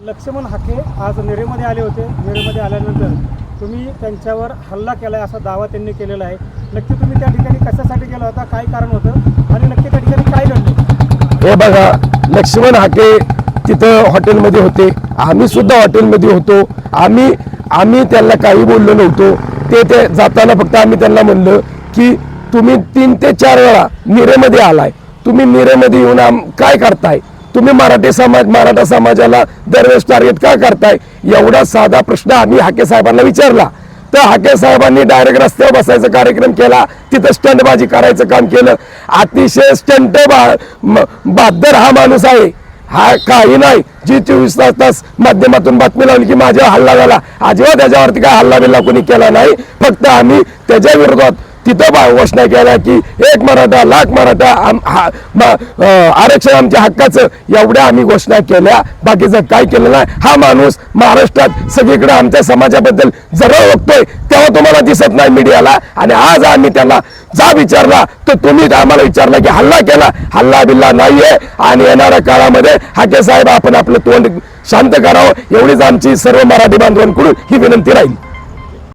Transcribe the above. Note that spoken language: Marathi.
लक्ष्मण हाके आज नेरेमध्ये आले होते. नेरेमध्ये आल्यानंतर तुम्ही त्यांच्यावर हल्ला केला आहे असा दावा त्यांनी केलेला आहे. नक्की तुम्ही त्या ठिकाणी कशासाठी गेला होता? काय कारण होतं? आणि नक्की त्या ठिकाणी काय घडलं? हे बघा लक्ष्मण हाके तिथं हॉटेलमध्ये होते. आम्ही सुद्धा हॉटेलमध्ये होतो. आम्ही आम्ही त्यांना काही बोललो नव्हतो. ते ते जाताना फक्त आम्ही त्यांना म्हणलं की तुम्ही तीन ते चार वेळा निरेमध्ये आलाय. तुम्ही निरेमध्ये येऊन आम काय करताय? तुम्ही मराठी समाज मराठा समाजाला दरवेळेस टार्गेट का करताय? एवढा साधा प्रश्न आम्ही हाके साहेबांना विचारला. तर हाके साहेबांनी डायरेक्ट रस्त्यावर बसायचा कार्यक्रम केला. तिथं स्टंटबाजी करायचं काम केलं. अतिशय स्टंट बहादर हा माणूस आहे. हा काही नाही. जी चोवीस तास तास माध्यमातून बातमी लावली की माझ्यावर हल्ला झाला. अजिबात त्याच्यावरती काय हल्ला बिल्ला कोणी केला नाही. फक्त आम्ही त्याच्या विरोधात तिथं बा घोषणा केल्या की एक मराठा लाख मराठा आम- आरक्षण आमच्या हक्काचं. एवढ्या आम्ही घोषणा केल्या. बाकीचं काय केलं नाही. हा माणूस महाराष्ट्रात सगळीकडे आमच्या समाजाबद्दल जरा बघतोय. तेव्हा तुम्हाला दिसत नाही मीडियाला. आणि आज आम्ही त्याला जा विचारला तर तुम्ही आम्हाला विचारला की हल्ला केला. हल्ला बिल्ला नाहीये. आणि येणाऱ्या काळामध्ये हाके साहेब आपण आपलं तोंड शांत करावं. एवढीच आमची सर्व मराठी बांधवांकडून ही विनंती राहील.